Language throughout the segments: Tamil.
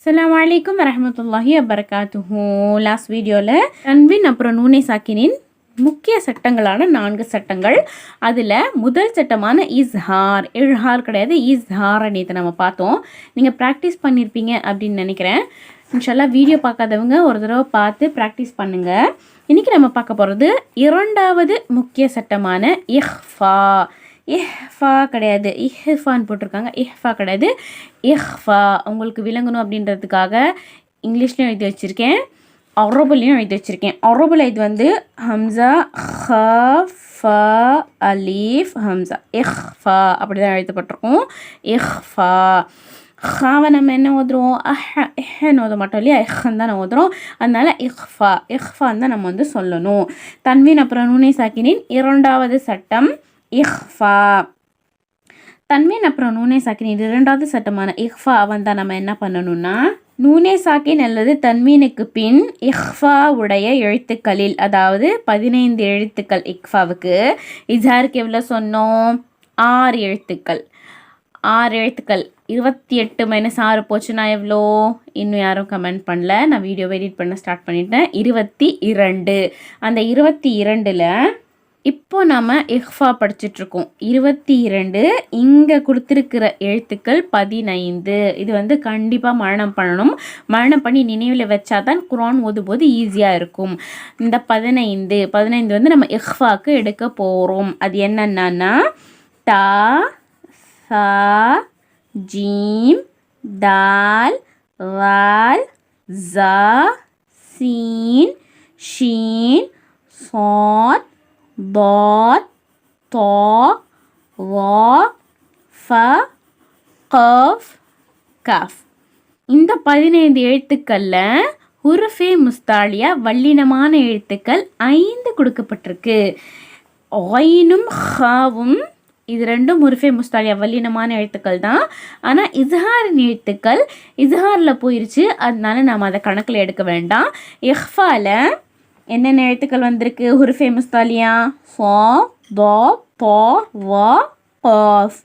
அஸ்லாம் வலைக்கம் வரமத்துல்லாஹி அபர்காத்துஹூ லாஸ்ட் வீடியோவில் தன்வின் அப்புறம் நூனே சாக்கினின் முக்கிய சட்டங்களான நான்கு சட்டங்கள். அதில் முதல் சட்டமான இஸ்ஹார். இழ்ஹார் கிடையாது இஸ்ஹார் நேற்று நம்ம பார்த்தோம். நீங்கள் ப்ராக்டிஸ் பண்ணியிருப்பீங்க அப்படின்னு நினைக்கிறேன். இன்ஷால்லா வீடியோ பார்க்காதவங்க ஒரு தடவை பார்த்து ப்ராக்டிஸ் பண்ணுங்கள் இன்றைக்கி நம்ம பார்க்க போகிறது இரண்டாவது முக்கிய சட்டமான இஹ்ஃபா. இஹ்ஃபா கிடையாது. இஹ்ஃபான்னு போட்டிருக்காங்க. இஹ்ஃபா கிடையாது. இஹ்ஃபா. உங்களுக்கு விளங்கணும் அப்படின்றதுக்காக இங்கிலீஷ்லேயும் எழுதி வச்சுருக்கேன். அரபுலையும் எழுதி வச்சுருக்கேன். அரபுல இது வந்து ஹம்சா ஹ ஃப அலீஃப் ஹம்சா. இஹ்ஃபா. அப்படி தான் எழுதப்பட்டிருக்கும். இஹ்ஃபா. ஹாவை நம்ம என்ன ஓதுறோம்? அஹ எஹன்னு ஓத மாட்டோம் இல்லையா? எஹன் தான் ஓதுறோம். அதனால இஹ்ஃபா. இஹ்ஃபான்னு தான் நம்ம வந்து சொல்லணும். தன்வீன் அப்புறம் நுனை சாக்கினின் இரண்டாவது சட்டம். இஹ்ஃபா. தன்மீன் அப்புறம் நூனே சாக்கின் இது இரண்டாவது சட்டமான இஹ்ஃபா. தான் நம்ம என்ன பண்ணணும்னா நூனே சாக்கின் அல்லது தன்மீனுக்கு பின் இஹ்ஃபா உடைய எழுத்துக்களில் அதாவது பதினைந்து எழுத்துக்கள் இக்ஃபாவுக்கு இசாருக்கு எவ்வளோ சொன்னோம்? ஆறு எழுத்துக்கள். ஆறு எழுத்துக்கள். இருபத்தி எட்டு மைனஸ் ஆறு போச்சுன்னா எவ்வளோ? இன்னும் யாரும் கமெண்ட் பண்ணல. நான் வீடியோவை எடிட் பண்ண ஸ்டார்ட் பண்ணிட்டேன். இருபத்தி இரண்டு. அந்த இருபத்தி இரண்டில் இப்போ நாம் இஹ்ஃபா படிச்சிட்ருக்கோம். இருபத்தி இரண்டு இங்கே கொடுத்துருக்கிற எழுத்துக்கள் பதினைந்து. இது வந்து கண்டிப்பாக மரணம் பண்ணணும். மரணம் பண்ணி நினைவில் வச்சா தான் குரான் ஓதும்போது ஈஸியாக இருக்கும். இந்த பதினைந்து பதினைந்து வந்து நம்ம இஹ்ஃபாக்கு எடுக்க போகிறோம் அது என்னென்னா தா சா ஜீம் தால் வால் ஜா சீன் ஷீன் சாத் ضاد طا வா ஃப கஃப் கஃப் இந்த பதினைந்து எழுத்துக்களில் ஹுருஃபே முஸ்தாலியா வல்லினமான எழுத்துக்கள் ஐந்து கொடுக்கப்பட்டிருக்கு ஒயினும் ஹாவும் இது ரெண்டும் முருஃபே முஸ்தாலியா வல்லினமான எழுத்துக்கள் தான் ஆனால் இஸ்ஹாரின் எழுத்துக்கள் இஸ்ஹாரில் போயிருச்சு அதனால நாம் அதை கணக்கில் எடுக்க வேண்டாம் எஹ்ஃபாவில் என்னென்ன எழுத்துக்கள் வந்திருக்கு? ஹுருஃபே முஸ்தாலியா ஃபா தா பா வா காஃப்.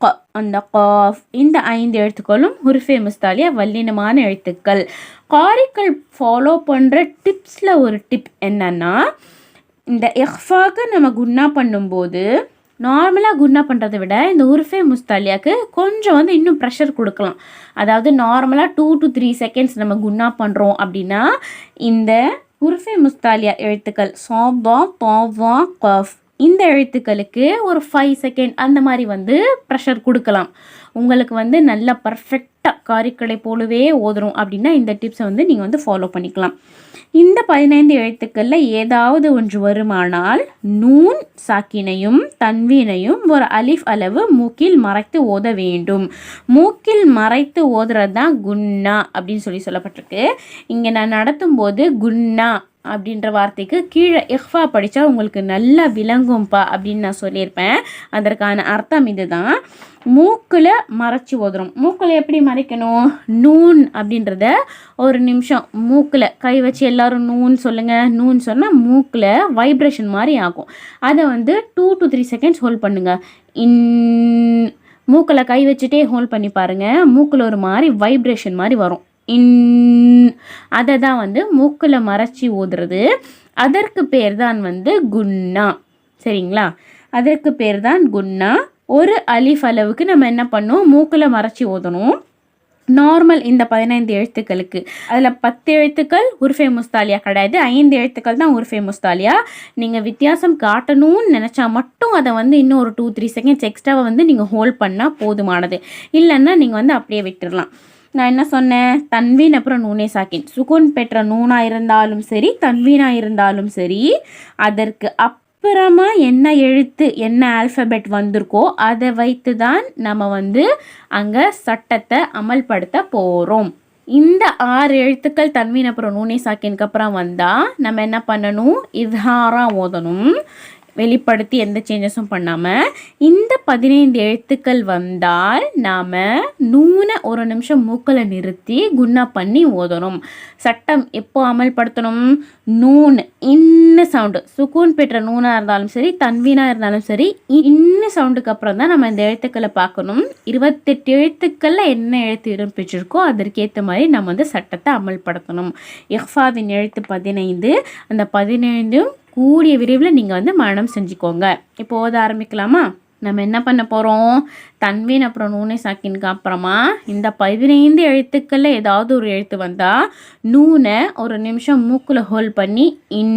க அந்த காஃப். இந்த ஐந்து எழுத்துக்களும் ஹுருஃபே முஸ்தாலியா வல்லினமான எழுத்துக்கள். காரிக்கள் ஃபாலோ பண்ணுற டிப்ஸில் ஒரு டிப் என்னென்னா இந்த எஃபாக்கு நம்ம குன்னா பண்ணும்போது நார்மலாக குன்னா பண்ணுறதை விட இந்த உருஃபே முஸ்தாலியாவுக்கு கொஞ்சம் வந்து இன்னும் ப்ரெஷர் கொடுக்கலாம். அதாவது நார்மலாக டூ டு த்ரீ செகண்ட்ஸ் நம்ம குன்னா பண்ணுறோம் அப்படின்னா இந்த உருஃபே முஸ்தாலியா எழுத்துக்கள் சாபா பாவா கஃப். இந்த எழுத்துக்களுக்கு ஒரு ஃபைவ் செகண்ட் அந்த மாதிரி வந்து ப்ரெஷர் கொடுக்கலாம். உங்களுக்கு வந்து நல்ல கரெக்டாக காரிக்களை போலவே ஓதுறோம் அப்படின்னா இந்த டிப்ஸை வந்து நீங்கள் வந்து ஃபாலோ பண்ணிக்கலாம். இந்த பதினைந்து எழுத்துக்களில் ஏதாவது ஒன்று வருமானால் நூன் சாக்கினையும் தன்வீனையும் ஒரு அலிஃப் அளவு மூக்கில் மறைத்து ஓத வேண்டும். மூக்கில் மறைத்து ஓதுறது தான் குன்னா அப்படின்னு சொல்லி சொல்லப்பட்டிருக்கு. இங்கே நான் நடத்தும் போது குன்னா அப்படின்ற வார்த்தைக்கு கீழே இஹ்ஃபா படித்தா உங்களுக்கு நல்லா விளங்கும்ப்பா அப்படின்னு நான் சொல்லியிருப்பேன். அதற்கான அர்த்தம் இதுதான். மூக்கில் மறைச்சி ஓதுறோம். மூக்கில் எப்படி மறைக்கணும்? நூன் அப்படின்றத ஒரு நிமிஷம் மூக்கில் கை வச்சு எல்லோரும் நூன் சொல்லுங்கள் நூன் சொன்னால் மூக்கில் வைப்ரேஷன் மாதிரி ஆகும். அதை வந்து two to three seconds hold பண்ணுங்கள் இன் மூக்கில் கை வச்சுட்டே ஹோல்ட் பண்ணி பாருங்கள் மூக்கில் ஒரு மாதிரி வைப்ரேஷன் மாதிரி வரும். இன் அதை தான் வந்து மூக்கில் மறைச்சி ஓதுறது அதற்கு பேர் தான் வந்து குன்னா. சரிங்களா? அதற்கு பேர் தான் குன்னா. ஒரு அலிஃப் அளவுக்கு நம்ம என்ன பண்ணோம் மூக்கில் மறைச்சி ஓதணும் நார்மல் இந்த பதினைந்து எழுத்துக்களுக்கு. அதில் பத்து எழுத்துக்கள் உருஃபே முஸ்தாலியா கிடையாது. ஐந்து எழுத்துக்கள் தான் உருஃபே முஸ்தாலியா. நீங்கள் வித்தியாசம் காட்டணும்னு நினச்சா மட்டும் அதை வந்து இன்னும் ஒரு டூ த்ரீ செகண்ட்ஸ் எக்ஸ்ட்ராவை வந்து நீங்கள் ஹோல்ட் பண்ணால் போதுமானது. இல்லைன்னா நீங்கள் வந்து அப்படியே விட்டுடலாம் நான் என்ன சொன்னேன்? தன்வீன் அப்புறம் நூனே சாக்கின். சுகுன் பெற்ற நூனாக இருந்தாலும் சரி தன்வீனாக இருந்தாலும் சரி அதற்கு அப்புறமா என்ன எழுத்து என்ன ஆல்ஃபபெட் வந்திருக்கோ அதை வைத்து தான் நம்ம வந்து அங்கே சட்டத்தை அமல்படுத்த போகிறோம் இந்த ஆறு எழுத்துக்கள் தன்வீன் அப்புறம் நூனே சாக்கினுக்கு அப்புறம் வந்தால் நம்ம என்ன பண்ணணும்? இதாரா ஓதணும். வெளிப்படுத்தி எந்த சேஞ்சஸும் பண்ணாமல் இந்த பதினைந்து எழுத்துக்கள் வந்தால் நாம் நூனை ஒரு நிமிஷம் மூக்கில் நிறுத்தி குன்னா பண்ணி ஓதணும். சட்டம் எப்போ அமல்படுத்தணும்? நூன் இன்ன சவுண்டு சுக்கூன் பெற்ற நூனாக இருந்தாலும் சரி தன்வீனாக இருந்தாலும் சரி இன்ன சவுண்டுக்கு அப்புறம் தான் நம்ம இந்த எழுத்துக்களை பார்க்கணும். இருபத்தெட்டு எழுத்துக்களில் என்ன எழுத்து இடம் பெற்றிருக்கோ அதற்கேற்ற மாதிரி நம்ம வந்து சட்டத்தை அமல்படுத்தணும். எஃபாவின் எழுத்து பதினைந்து அந்த பதினைந்தும் கூடிய விரைவில் நீங்கள் வந்து மரணம் செஞ்சுக்கோங்க. இப்போ ஓத ஆரம்பிக்கலாமா? நம்ம என்ன பண்ண போகிறோம் தன்வீன் அப்புறம் நூனை சாக்கினுக்கு அப்புறமா இந்த பதினைந்து எழுத்துக்களில் ஏதாவது ஒரு எழுத்து வந்தால் நூனை ஒரு நிமிஷம் மூக்கில் ஹோல்ட் பண்ணி இன்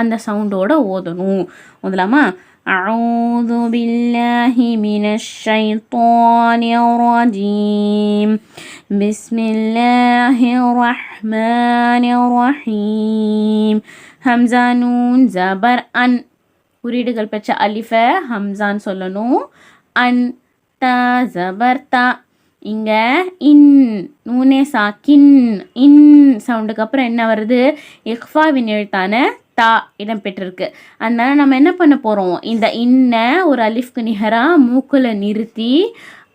அந்த சவுண்டோட ஓதணும். முதலாமா أعوذ بالله من الشيطان الرجيم بسم الله الرحمن الرحيم ஹம்சா நூன் ஜபர் அன் குறியீடுகள் பெற்ற அலிஃப ஹம்சான் சொல்லணும் அன் த ஜபர் த இங்கே இன் நூனே சாக்கின் இன் சவுண்டுக்கு அப்புறம் என்ன வருது இஃபாவின் எழுத்தான தா இடம்பெற்றிருக்கு அதனால் நம்ம என்ன பண்ண போகிறோம் இந்த இன்ன ஒரு அலிஃப்க்கு நிகராக மூக்கில் நிறுத்தி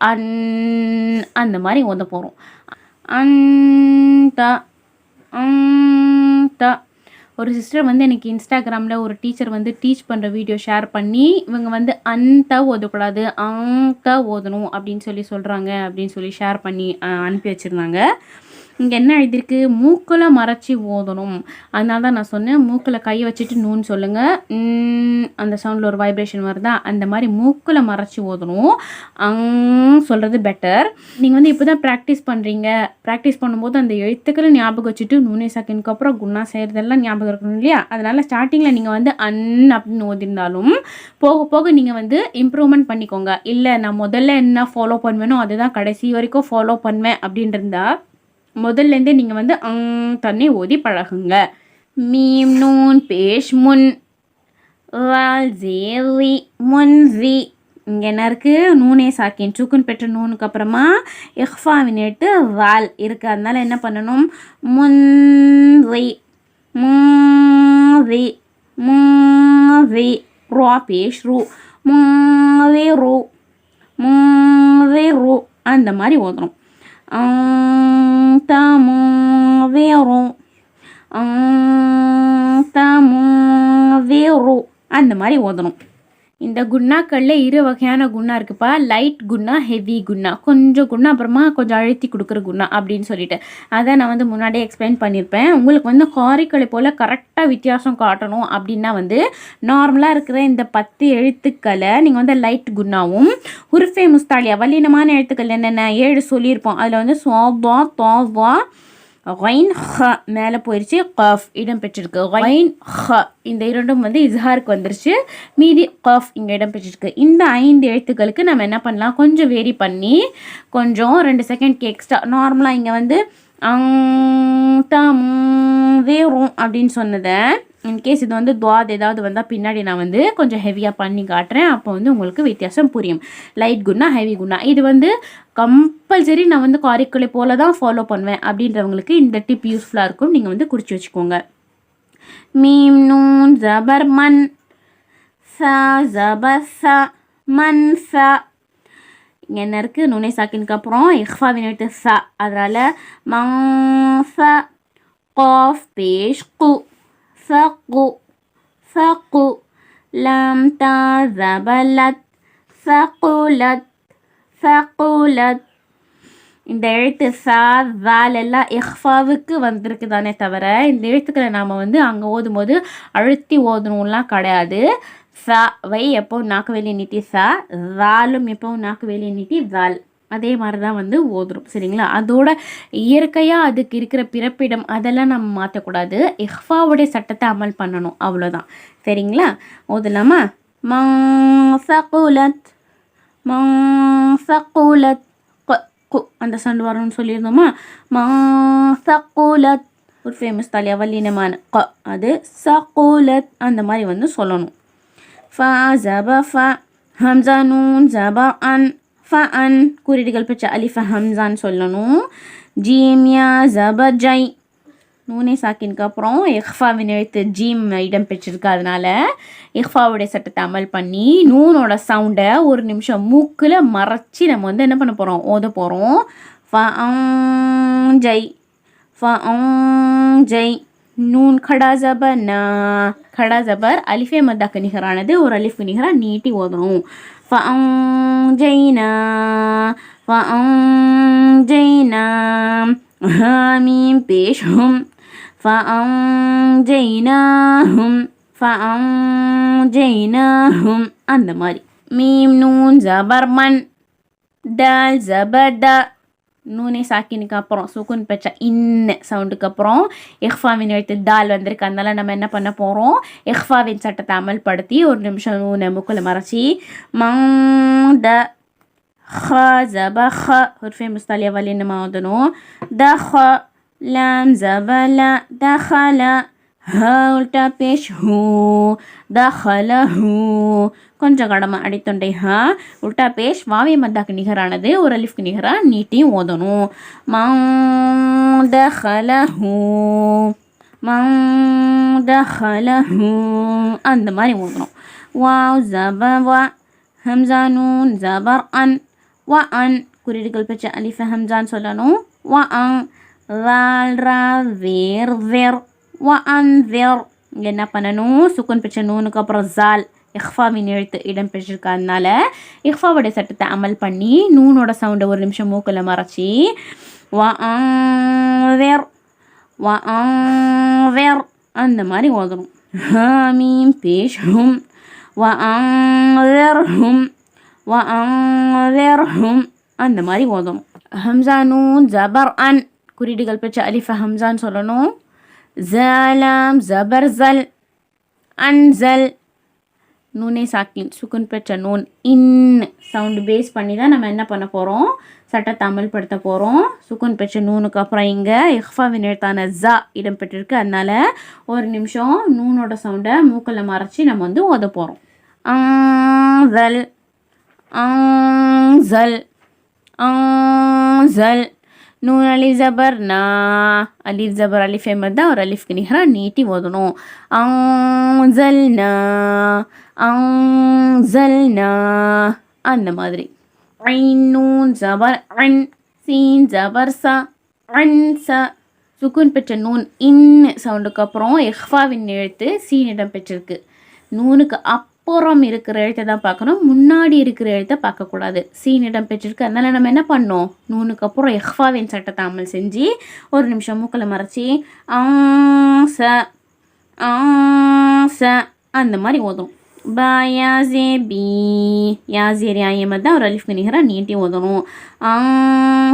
அன் அந்த மாதிரி ஓத போகிறோம் அன் த ஒரு சிஸ்டர் வந்து எனக்கு இன்ஸ்டாகிராமில் ஒரு டீச்சர் வந்து டீச் பண்ணுற வீடியோ ஷேர் பண்ணி இவங்க வந்து அந்த ஓதக்கூடாது அங்க ஓதணும் அப்படின்னு சொல்லி சொல்கிறாங்க அப்படின்னு சொல்லி ஷேர் பண்ணி அனுப்பி வச்சுருந்தாங்க. இங்கே என்ன எழுதியிருக்கு? மூக்கில் மறைச்சி ஓதணும். அதனால தான் நான் சொன்னேன் மூக்கில் கையை வச்சுட்டு நூன்னு சொல்லுங்கள் அந்த சவுண்டில் ஒரு வைப்ரேஷன் வருதா? அந்த மாதிரி மூக்கில் மறைச்சி ஓதணும். அங் சொல்கிறது பெட்டர் நீங்கள் வந்து இப்போ தான் ப்ராக்டிஸ் பண்ணுறீங்க ப்ராக்டிஸ் பண்ணும்போது அந்த எழுத்துக்களை ஞாபகம் வச்சுட்டு நூனே செகண்ட்க்கு அப்புறம் குண்ணா செய்கிறதெல்லாம் ஞாபகம் இருக்கணும் இல்லையா? அதனால் ஸ்டார்டிங்கில் நீங்கள் வந்து அன் அப்படின்னு ஓதிருந்தாலும் போக போக நீங்கள் வந்து இம்ப்ரூவ்மெண்ட் பண்ணிக்கோங்க. இல்லை நான் முதல்ல என்ன ஃபாலோ பண்ணுவேனோ அதுதான் கடைசி வரைக்கும் ஃபாலோ பண்ணுவேன் அப்படின்றதா முதல்லேருந்து நீங்கள் வந்து அங் தண்ணி ஓதி பழகுங்க. மீம் நூன் பேஷ் முன் வால் ஜேரி முன் ஜி. இங்கே என்ன இருக்குது நூனே சாக்கின் சூக்குன் பெற்ற நூனுக்கு அப்புறமா எஃபாவினேட்டு வால் இருக்குது அதனால் என்ன பண்ணணும்? முன் மூவி மூவி ரோ பேஷ் ரூ. மூவி ரூ மூவி ரூ. அந்த மாதிரி ஓதணும். أنت منذر أنت منذر அந்த மாதிரி ஓதணும் இந்த குண்ணாக்களில் இரு வகையான குண்ணா இருக்குப்பா. லைட் குண்ணா ஹெவி குண்ணா. கொஞ்சம் குண்ணா அப்புறமா கொஞ்சம் அழுத்தி கொடுக்குற குண்ணா அப்படின்னு சொல்லிட்டு. அதை நான் வந்து முன்னாடியே எக்ஸ்பிளைன் பண்ணியிருப்பேன் உங்களுக்கு வந்து காரிக்களை போல் கரெக்டாக வித்தியாசம் காட்டணும் அப்படின்னா வந்து நார்மலாக இருக்கிற இந்த பத்து எழுத்துக்களை நீங்கள் வந்து லைட் குண்ணாவும் உருஃபே முஸ்தாலியா வல்லினமான எழுத்துக்கள் என்னென்ன? ஏழு சொல்லியிருப்போம். அதில் வந்து சோபா தோவா ஒயின் ஹ மேலே போயிடுச்சு கஃப் இடம் பெற்றிருக்கு. ஒயின் ஹ இந்த இரண்டும் வந்து இஸ்ஹாருக்கு வந்துருச்சு. மீதி கஃப் இங்கே இடம் பெற்றிருக்கு. இந்த ஐந்து எழுத்துக்களுக்கு நம்ம என்ன பண்ணலாம்? கொஞ்சம் வேரி பண்ணி கொஞ்சம் ரெண்டு செகண்ட் எக்ஸ்ட்ரா நார்மலாக இங்கே வந்து தம் வேறும் அப்படின்னு சொன்னதை இன்கேஸ் இது வந்து துவாத் ஏதாவது வந்தால் பின்னாடி நான் வந்து கொஞ்சம் ஹெவியாக பண்ணி காட்டுறேன். அப்போ வந்து உங்களுக்கு வித்தியாசம் புரியும். லைட் குண்ணா ஹெவி குண்ணா இது வந்து கம்பல்சரி நான் வந்து காரிக்குலை போல தான் ஃபாலோ பண்ணுவேன் அப்படின்றவங்களுக்கு இந்த டிப் யூஸ்ஃபுல்லாக இருக்கும். நீங்கள் வந்து குறித்து வச்சுக்கோங்க. மீம் நூன் ஜபர் மன் ச ஜபர் சா மன் சா. இங்கே என்ன இருக்குது நுனை சாக்கினுக்கு அப்புறம் இஹ்ஃபாவின் எழுத்து ச. அதனால் மங் ச காஃப் பேஷ் கு. சகு சகு لم تذبلت சகுலத் சகுலத் இந்த எழுத்து சா வேல் எல்லாம் இஹ்ஃபாவுக்கு வந்திருக்கு தானே தவிர இந்த எழுத்துக்களை நாம் வந்து அங்கே ஓதும்போது அழுத்தி ஓதணும்லாம் கிடையாது. சா வை எப்போவும் நாக்கு வெளியே நீட்டி சா வாலும் எப்போவும் நாக்கு வெளியே நீட்டி வால். அதே மாதிரி தான் வந்து ஓதுரும் சரிங்களா? அதோட இயற்கையாக அதுக்கு இருக்கிற பிறப்பிடம் அதெல்லாம் நம்ம மாற்றக்கூடாது இஹ்ஃபாவுடைய சட்டத்தை அமல் பண்ணணும் அவ்வளோதான் சரிங்களா? ஓதலாமா? மங்குலத் மங்குலத் கு அந்த சண்டு வரணும்னு சொல்லியிருந்தோமா? மங்குலத் ஒரு ஃபேமஸ் தாலியா வல்லினமான க அது சகுலத் அந்த மாதிரி வந்து சொல்லணும். ஃபா ஜப ஃப ஹம்சா நூன் ஜப அன் ஃப அன் குறியீடுகள் பெற்ற அலிஃப ஹம்சான்னு சொல்லணும். ஜீமியா ஜபஜை. நூனே சாக்கினுக்கு அப்புறம் இஹ்ஃபாவின் எழுத்து ஜீம் இடம் பெற்றிருக்கு அதனால இஹ்ஃபாவுடைய சட்டத்தை அமல் பண்ணி நூனோட சவுண்டை ஒரு நிமிஷம் மூக்கில் மறைச்சி நம்ம வந்து என்ன பண்ண போகிறோம் ஓத போகிறோம் ஃப ஜெய் ஃப ஜெய் நூன் கடா ஜப நா கடா ஜபர் அலிஃபே மத்தாக்கு நிகரானது. ஒரு அலிஃப்க்கு நிகராக நீட்டி ஓதணும் ஜெய்னா ஜெய்னா மீம் பேஷும். ஜெய்னாஹும் ஜெய்னாஹும் அந்த மாதிரி. மீம் நூன் ஜபர்மன் டல் ஜபர் ட நூனே சாக்கினுக்கு அப்புறம் சுக்குன் பெற்ற இன்ன சவுண்டுக்கு அப்புறம் எஹ்ஃபாவின் எழுத்து தால் வந்திருக்கு அதனால நம்ம என்ன பண்ண போகிறோம் எஹ்ஃபாவின் சட்டத்தை அமல்படுத்தி ஒரு நிமிஷம் நூனை முக்கில் மறைச்சி மங் த خ زبا خ حرف مستعلية ولين ما ودنو دخ لام زبا لا دخل ها உல்டா பேஷ் ஹூ தஹல ஹூ கொஞ்சம் கடமை அடித்தொண்டை ஹா. உல்டா பேஷ் வாவிய மத்தாக்கு நிகரானது ஒரு அலிஃப்க்கு நிகராக நீட்டியும் ஓதணும் மங் ஹல ஹூ மங் ஹல ஹூ அந்த மாதிரி ஓதணும் வாவ் ஜப வா ஹம்சா நூன் ஜபர் அன். வ அன். குறியீடுகள் பெற்ற அலிஃப ஹம்ஜான் சொல்லணும். வ அங் வேர் வேர். வ அன் வேர் இங்கே என்ன பண்ணணும்? சுக்குன் பெற்ற நூனுக்கு அப்புறம் ஜால் இஹ்ஃபாவின் எழுத்து இடம் பெற்றிருக்கு இஹ்ஃபாவுடைய சட்டத்தை அமல் பண்ணி நூனோட சவுண்டை ஒரு நிமிஷம் மூக்கில் மறைச்சி வ வேர் வ வேர் அந்த மாதிரி ஓதணும் ஹாமீம் பேஷும் வ அங் வேர்ஹும் அந்த மாதிரி ஓதணும் ஹம்சா நூன் ஜபர் அன் குறியீடுகள் பெற்ற அலிஃப ஹம்சான்னு சொல்லணும் ஜலாம் ஜபர்சல் அன்சல் நூனே சாக்கின் சுக்குன் பெற்ற நூன் இன் சவுண்டு பேஸ் பண்ணி தான் நம்ம என்ன பண்ண போகிறோம் சட்ட தமிழ் படுத்த போகிறோம் சுக்குன் பெற்ற நூனுக்கு அப்புறம் இங்கே இஹ்ஃபாவின் எழுத்தான ஜா இடம்பெற்றிருக்கு அதனால் ஒரு நிமிஷம் நூனோட சவுண்டை மூக்கில் மறைச்சி நம்ம வந்து ஓத போகிறோம் ஆங்கல் ஆங்கல் ஆங்கல் நூன் அலிஃப் ஜபர் நா அலிஃப் ஜபர் அலிஃப் எம்மது தான் ஒரு அலிஃப்க்கு நிகராக நீட்டி ஓதணும் அஞ்சல் நா அஞ்சல் நா அந்த மாதிரி ஐன் நூன் ஜபர் அன் சீன் ஜபர் ச அன் ச சுக்குன் பெற்ற நூன் இன் சவுண்டுக்கு அப்புறம் எஹ்ஃபாவின் எழுத்து சீனிடம் பெற்றிருக்கு நூனுக்கு அப் புறம் இருக்கிற எழுத்தை தான் பார்க்கணும். முன்னாடி இருக்கிற எழுத்தை பார்க்கக்கூடாது. சீன் இடம் பெற்றிருக்கு அதனால் நம்ம என்ன பண்ணோம்? நூனுக்கு அப்புறம் எஹ்ஃபாவின் சட்டத்தை அமல் செஞ்சு ஒரு நிமிஷம் மூக்கில் மறைச்சி ச ச அந்த மாதிரி ஓதும். பா யாசே பி. யாசேர் யாயமத் தான் ஒரு அலிஃப் நிகராக நீட்டி ஓதணும்.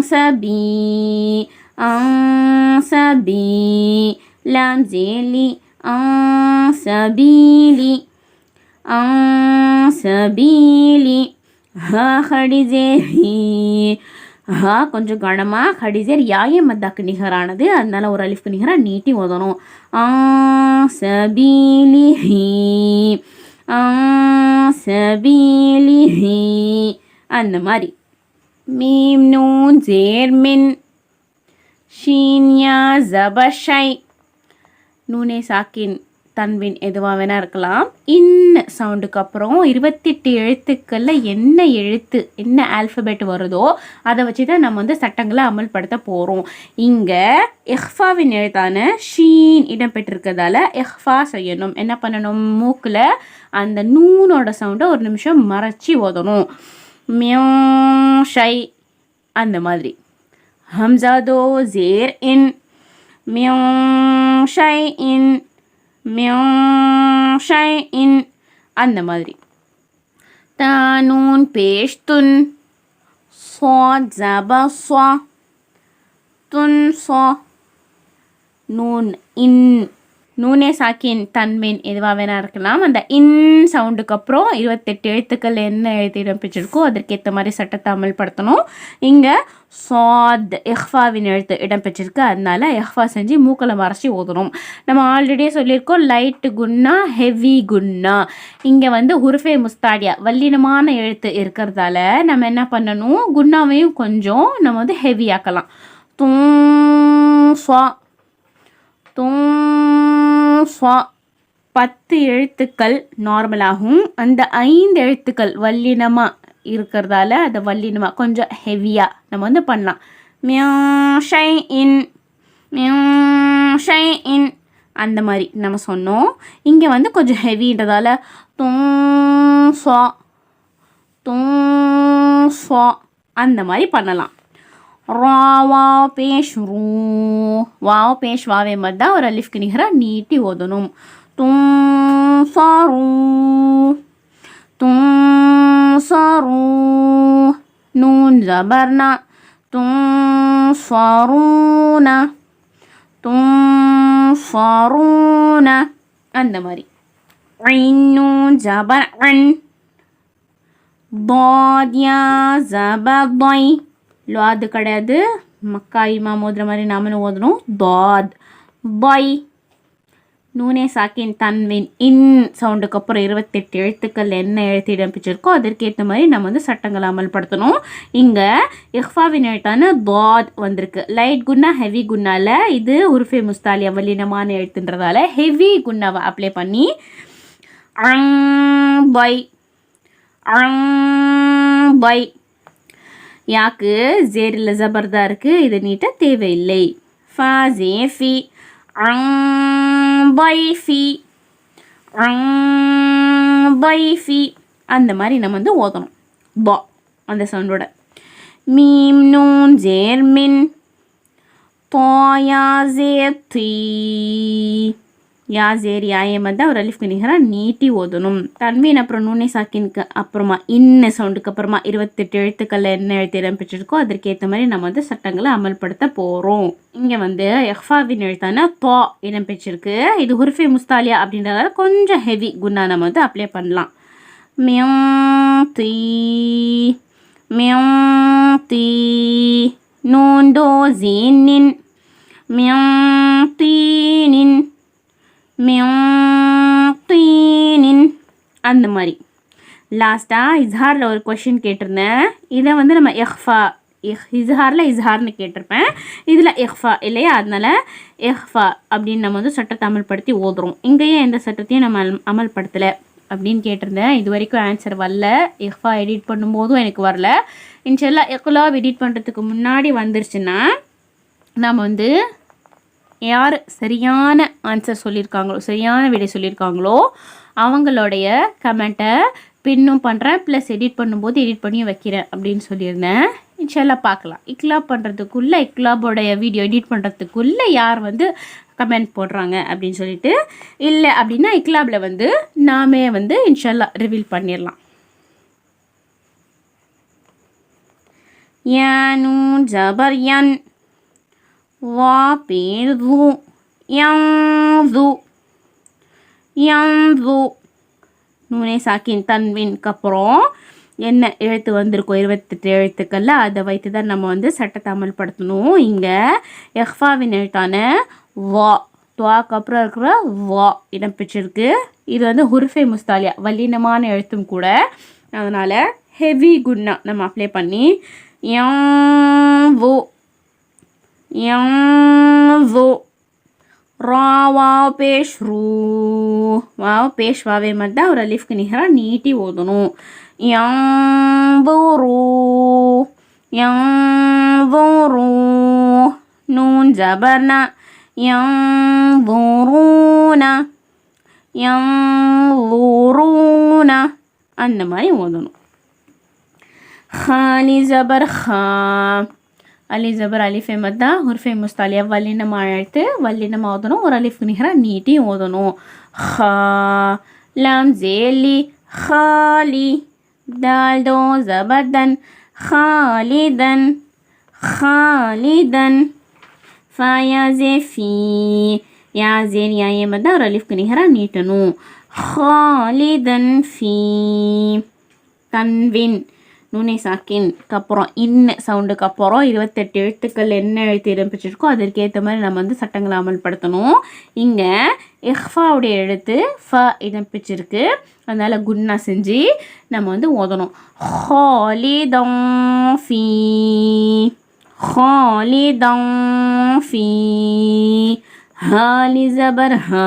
ச பி. சபி லாம் ஜேலி சபீலி சபீலி ஹா ஹடிஜேரி. ஹா கொஞ்சம் கனமாக ஹடிஜேர் யாயே மத்தாக்கு நிகரானது. அதனால ஒரு அலிஃப்க்கு நிகராக நீட்டி ஓதணும். ஆ சபீலிஹி ஆ சபீலிஹி அந்த மாதிரி. மீம் நூன் ஜேர்மின் ஷீன்யா ஜபஷை. நூனே சாக்கின். தன்வின் எதுவாக வேணா இருக்கலாம். இன் சவுண்டுக்கு அப்புறம் இருபத்தெட்டு எழுத்துக்களில் என்ன எழுத்து என்ன ஆல்ஃபபெட் வருதோ அதை வச்சு தான் நம்ம வந்து சட்டங்களை அமல்படுத்த போகிறோம் இங்கே எஹ்ஃபாவின் எழுத்தான ஷீன் இடம்பெற்றிருக்கிறதால எஹ்ஃபா செய்யணும். என்ன பண்ணணும்? மூக்கில் அந்த நூனோட சவுண்டை ஒரு நிமிஷம் மறைச்சி ஓதணும். மியோ ஷை அந்த மாதிரி. ஹம்சாதோ ஜேர் இன். மியோ ஷை இன். மியோஷை இன் அந்த மாதிரி. தானூன் பேஷ்துன் ஸ்வா ஜப ஸ்வா. துன் சோ நூன் இன். நூனே சாக்கின் தன்மீன் எதுவாக வேணால் இருக்கலாம். அந்த இன் சவுண்டுக்கு அப்புறம் இருபத்தெட்டு எழுத்துக்கள் என்ன எழுதி இடம்பிச்சிருக்கோ அதற்கேற்ற மாதிரி சட்டத்தை அமல்படுத்தணும். இங்கே சாத் எஹ்ஃபாவின் எழுத்து இடம்பெற்றிருக்கு அதனால எஹ்ஃபா செஞ்சு மூக்களை மறைச்சி ஓதணும் நம்ம ஆல்ரெடியே சொல்லியிருக்கோம் லைட்டு குன்னா ஹெவி குன்னா. இங்கே வந்து ஹுருஃபே முஸ்தாடியா வல்லினமான எழுத்து இருக்கிறதால நம்ம என்ன பண்ணணும்? குன்னாவையும் கொஞ்சம் நம்ம வந்து ஹெவியாக்கலாம் தூ ஸ்வா. தும் ஸ்வா. பத்து எழுத்துக்கள் நார்மலாகும் அந்த ஐந்து எழுத்துக்கள் வல்லினமாக இருக்கிறதால அதை வள்ளி நம்ம கொஞ்சம் ஹெவியாக நம்ம வந்து பண்ணலாம். மியூ ஷை இன் மியூ ஷை இன் அந்த மாதிரி நம்ம சொன்னோம். இங்கே வந்து கொஞ்சம் ஹெவின்றதால தூ சோ தூ சோ அந்த மாதிரி பண்ணலாம். ரா பேஷ் ரூ வாவ் பேஷ் வாவே மாதிரி தான் ஒரு அலிஃப்க்கு நிகராக நீட்டி ஓதணும். தூ சா ரூ نون زبرنا تنصرون تنصرون அந்த மாதிரி عين زبر عن ضاد يا زبر ضي லோ அது கிடையாது மக்கா இமா மோதுற மாதிரி நாமளும் ஓதணும் தாத் பை நூனே சாக்கின் தன்வின் இன் சவுண்டுக்கு அப்புறம் இருபத்தெட்டு எழுத்துக்கள் என்ன எழுத்து இடம்பிச்சிருக்கோ அதற்கேற்ற மாதிரி நம்ம வந்து சட்டங்களை அமல்படுத்தணும். இங்கே இஹ்ஃபாவின் எழுத்தான தாத் வந்திருக்கு. லைட் குன்னா ஹெவி குன்னால இது உருஃபே முஸ்தாலியா வல்லினமான எழுத்துன்றதால ஹெவி குன்னாவை அப்ளை பண்ணி பை பை. யாக்கு ஜேரில் ஜபர்தா இருக்குது இது நீட்ட தேவையில்லை. ஃபா ஜே ஃபி. பைஃபி பைஃபி அந்த மாதிரி நம்ம வந்து ஓதணும். பா அந்த சவுண்டோட மீம் நூன் ஜேர் மின் தோயா ஜேர் தீ யா ஜேர் வந்து ஒரு அலிஃப்க்கு நிகராக நீட்டி ஓதணும். தன்வீன் அப்புறம் நூனை சாக்கினுக்கு அப்புறமா இன்ன சவுண்டுக்கு அப்புறமா இருபத்தெட்டு எழுத்துக்கள் என்ன எழுத்து இடம்பெற்றிருக்கோ அதற்கேற்ற மாதிரி நம்ம வந்து சட்டங்களை அமல்படுத்த போகிறோம் இங்கே வந்து எஃபாவின் எழுத்தான தோ இடம்பெற்றிருக்கு. இது ஹுர்ஃபே முஸ்தாலியா அப்படின்றதால கொஞ்சம் ஹெவி குண்ணா நம்ம வந்து அப்ளை பண்ணலாம். மியம் தீ மியம் தீ நோண்டோ ஜீனின் மியம் தீனின் மியாத்தீனின் அந்த மாதிரி. லாஸ்ட்டாக இஸ்ஹாரில் ஒரு கொஷின் கேட்டிருந்தேன். இதை வந்து நம்ம எஹ்ஃபா இஸ்ஹாரில் இஸ்ஹார்னு கேட்டிருப்பேன். இதில் எஹ்ஃபா இல்லையா? அதனால் எஹ்ஃபா அப்படின்னு நம்ம வந்து சட்டத்தை அமல்படுத்தி ஓதுறோம். இங்கேயே எந்த சட்டத்தையும் நம்ம அமல்படுத்தலை அப்படின்னு கேட்டிருந்தேன். இது வரைக்கும் ஆன்சர் வரல. எஃபா எடிட் பண்ணும்போதும் எனக்கு வரல. இன்ஷெல்லாம் எக்குலாப் எடிட் பண்ணுறதுக்கு முன்னாடி வந்துருச்சுன்னா நம்ம வந்து யார் சரியான ஆன்சர் சொல்லியிருக்காங்களோ சரியான விடை சொல்லியிருக்காங்களோ அவங்களுடைய கமெண்ட்டை பின்னும் பண்ணுறேன் ப்ளஸ் எடிட் பண்ணும்போது எடிட் பண்ணி வைக்கிறேன் அப்படின்னு சொல்லியிருந்தேன். இன்ஷால்லாம் பார்க்கலாம். இக்லாப் பண்ணுறதுக்குள்ளே இக்லாபோடைய வீடியோ எடிட் பண்ணுறதுக்குள்ளே யார் வந்து கமெண்ட் போடுறாங்க அப்படின்னு சொல்லிட்டு இல்லை அப்படின்னா இக்லாபில் வந்து நாமே வந்து இன்ஷால்லா ரிவீல் பண்ணிடலாம். யானு ஜபர் யான். வாபிது யங்து யங்து நூனே சாக்கின் தன்வின்க்கு அப்புறம் என்ன எழுத்து வந்திருக்கோம் இருபத்தெட்டு எழுத்துக்களில் அதை வைத்து தான் நம்ம வந்து சட்டத்தை அமல்படுத்தணும். இங்கே எஃபாவின் எழுத்தான வா துவாக்கு அப்புறம் இருக்கிற வா இடம் பெற்றிருக்கு இது வந்து ஹுர்ஃபே முஸ்தாலியா வல்லினமான எழுத்தும் கூட. அதனால் ஹெவி குட்னா நம்ம அப்ளை பண்ணி யம் வோ யங்வு ரா வாவ் பேஷ் ரூ வாவ் பேஷ் வாவே மாதிரி தான் ஒரு அலிஃப்க்கு நிகராக நீட்டி ஓதணும் யம்புரு யம்புரு நூன் ஜபர்னா யம்புரூன யம்புரூன அந்த மாதிரி ஓதணும் ஹாலி ஜபர் அலி ஜபர் அலிஃபே மத்தா ஹுர்ஃபே முஸ்தாலியா வல்லினம் அழைத்து வல்லினம் ஓதணும் ஒரு அலிஃப்க்கு நிகராக நீட்டி ஓதணும் ஹா லம் ஜேலி ஹாலி தால் தோ ஜபர்தன் ஹாலிதன் ஹாலிதன் ஃபயாசே ஃபீ யா ஜேன் யா மத்தா ஒரு அலிஃப்க்கு நிகராக நீட்டணும் ஹாலிதன் ஃபீ தன்வின் நுனே சாக்கின்க்கு அப்புறம் இன்ன சவுண்டுக்கு அப்புறம் இருபத்தெட்டு எழுத்துக்கள் என்ன எழுத்து இடம்பெற்றிருக்கோ அதற்கேற்ற மாதிரி நம்ம வந்து சட்டங்களை அமல்படுத்தணும். இங்கே எஹ்ஃபாவுடைய எழுத்து ஃப இடம்பெற்றிருக்கு. அதனால் குன்னா செஞ்சு நம்ம வந்து ஓதணும். ஹாலிதம் ஃபீ. ஹாலிதம் ஃபீ. ஹாலி ஜபர் ஹா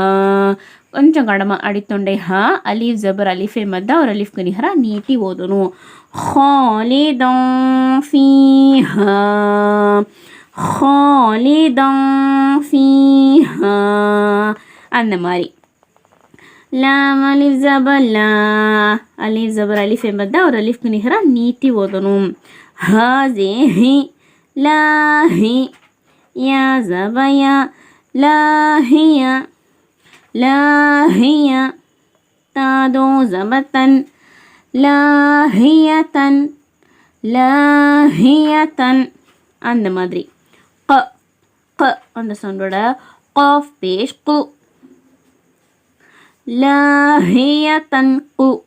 కొంచెం గడమ అడితుండే హా అలీఫ్ జబర్ అలీఫే మద్ద ఒక అలీఫ్ కనిహర నీటి ఓదును ఖాలిదం ఫీహా ఖాలిదం ఫీహా அந்த மாதிரி. லாம் அலிஃப் ஜபர் லா அலிஃப் ஜபர் அலிஃபே என்பது ஒரு அலிஃப்க்கு நிகராக நீட்டி ஓதணும். ஹாசே ஹி லாஹி யா ஜபயா லாஹியா லாஹியா தாதோ ஜபத்தன் லாஹியத்தன் லாஹியத்தன். அந்த மாதிரி. க க அந்த சவுண்டோட காஃப் பேஷ் கு. லாஹியத்தன் கு.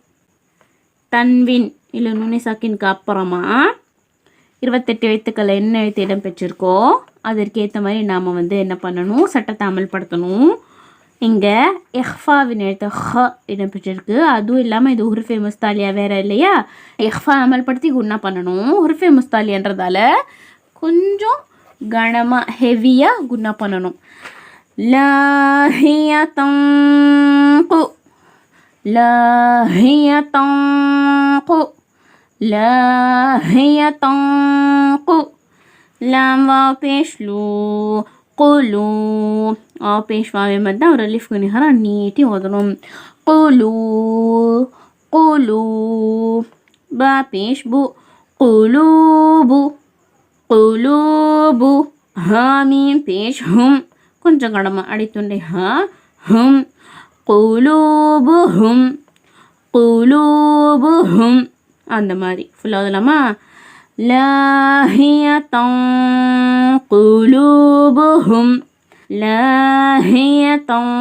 தன்வின் இல்லை நுனிசாக்கின்க்கு அப்புறமா இருபத்தெட்டு எழுத்துக்கள் என்ன எழுத்து இடம் பெற்றிருக்கோ அதற்கேற்ற மாதிரி நாம் வந்து என்ன பண்ணணும் சட்டத்தை அமல்படுத்தணும். இங்கே எஹ்ஃபாவின் எழுத்து ஹ இடம்பெற்றிருக்கு. அதுவும் இல்லாமல் இது உருஃபே முஸ்தாலியா வேற இல்லையா? எஹ்ஃபா அமல்படுத்தி குண்ணா பண்ணணும். உருஃபே முஸ்தாலியன்றதால கொஞ்சம் கனமாக ஹெவியாக குண்ணா பண்ணணும். லாஹியத்தங்கு லாஹியத்தங்கு லாஹியத்தங்கு லாம் வா பேஷ்லூ. ಕುಲು ಆ ಪೇಶ್ವಾವೆ ಮಧ್ಯ ಅವರ ಲಿಫ್ ಗುಣಿಹಾರ ನೀಟಿ ಓದನು ಕುಲು ಕುಲು ಬ ಪೇಶ್ ಬು ಕುಲೂಬು ಕುಲೂಬು ಹಾ ಮೀನ್ ಪೇಶ್ ಹುಂ ಕೊಂಚ ಕಡಮ ಅಡಿತುಂಡೆ ಹಾ ಹುಂ குலூபு ஹும் குலூபு ஹும் அந்த மாதிரி ஃபுல்லாக இல்லாமல் லாஹியத்தம் குலூபுஹும் லாஹியத்தம்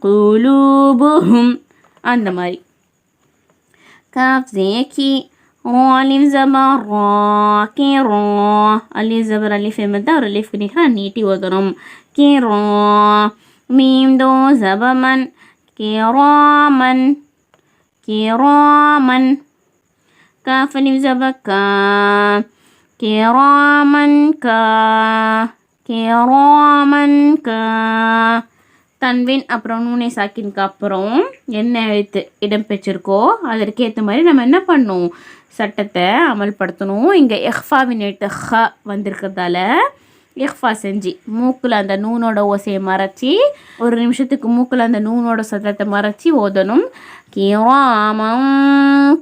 குலூபுஹும் அந்த மாதிரி காஃப் ஜேக்கி அலிஃப் ஜபர் ரா கே ரா அலிஃப் ஜபர் அலிஃப் எம்மதா ஒரு அலிஃப் நிகரா நீட்டி ஓதணும் கே ரா மீம் தோ ஜபமன் கிராமன் கிராமன் கா கிராமன் கா. தன்வின் அப்புறம் நூனே சாக்கினுக்கு அப்புறம் என்ன எழுத்து இடம்பெற்றிருக்கோ அதற்கு ஏற்ற மாதிரி நம்ம என்ன பண்ணணும் சட்டத்தை அமல்படுத்தணும். இங்கே எஹ்ஃபாவின் எழுத்து ஹ வந்திருக்கிறதால எஃபா செஞ்சு மூக்கில் அந்த நூனோட ஓசையை மறைச்சி ஒரு நிமிஷத்துக்கு மூக்கில் அந்த நூனோட சத்தத்தை மறைச்சி ஓதணும். கிராமம்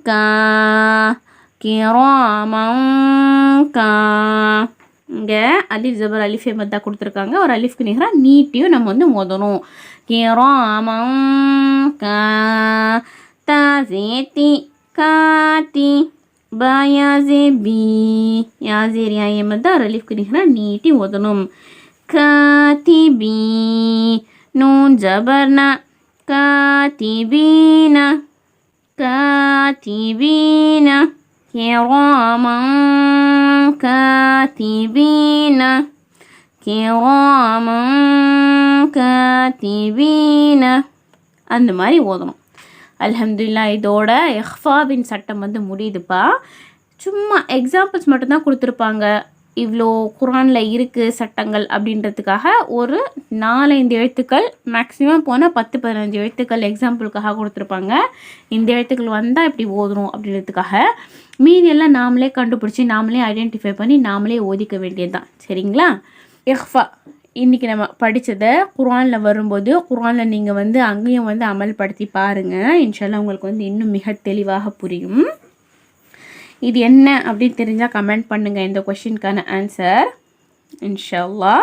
கா. கிராமம் கா இங்கே அலிஃப் ஜபர் அலிஃபே மத்தா கொடுத்துருக்காங்க. ஒரு அலிஃப்க்கு நிகராக நீட்டியும் நம்ம வந்து மோதணும். கேரோ கா தாசேத்தி காத்தி பயாசே பி. யாசேர் யாயே மத்தா ஒரு அலிஃப்க்கு நிகராக நீட்டி ஓதணும் காத்தி பி. நூன் ஜபர்னா காத்தி பீனா காத்தி பீனா كراما كاتبين كراما كاتبين அந்த மாதிரி ஓதணும் அல்ஹம்துலில்லா இதோட எஹ்ஃபாவின் சட்டம் வந்து முடியுதுப்பா சும்மா எக்ஸாம்பிள்ஸ் மட்டும்தான் கொடுத்துருப்பாங்க இவ்வளோ குரானில் இருக்குது சட்டங்கள் அப்படின்றதுக்காக ஒரு நாலஞ்சு எழுத்துக்கள் மேக்ஸிமம் போனால் பத்து பதினஞ்சு எழுத்துக்கள் எக்ஸாம்பிளுக்காக கொடுத்துருப்பாங்க. இந்த எழுத்துக்கள் வந்தால் இப்படி ஓதணும் அப்படின்றதுக்காக. மீதியெல்லாம் நாமளே கண்டுபிடிச்சி நாமளே ஐடென்டிஃபை பண்ணி நாமளே ஓதிக்க வேண்டியது தான் சரிங்களா? எஃபா இன்றைக்கி நம்ம படித்ததை குரானில் வரும்போது குரானில் நீங்கள் வந்து அங்கேயும் வந்து அமல்படுத்தி பாருங்கள் இன்ஷால்லாம் உங்களுக்கு வந்து இன்னும் மிக தெளிவாக புரியும். இது என்ன அப்படின்னு தெரிஞ்சால் கமெண்ட் பண்ணுங்கள் இந்த கொஷினுக்கான ஆன்சர் இன்ஷல்லா.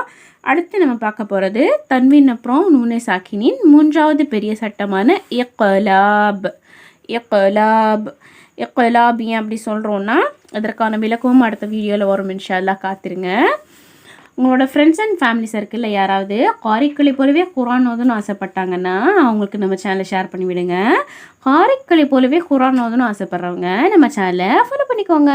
அடுத்து நம்ம பார்க்க போகிறது தன்வின் அப்புறம் நூனே சாக்கினின் மூன்றாவது பெரிய சட்டமான எக்கலாப் எக்கலாப் எக்கலாப் ஏன் அப்படி சொல்கிறோன்னா அதற்கான விளக்கமும் அடுத்த வீடியோவில் வரும் இன்ஷால்லா. காத்திருங்க. உங்களோட ஃப்ரெண்ட்ஸ் அண்ட் ஃபேமிலி சர்க்கிளில் யாராவது காரிக்களை போலவே குரான் ஓதுன்னு ஆசைப்பட்டாங்கன்னா அவங்களுக்கு நம்ம சேனலை ஷேர் பண்ணி விடுங்க. போலவே குரான் ஓதுன்னு ஆசைப்பட்றவங்க நம்ம சேனலை ஃபாலோ பண்ணிக்கோங்க.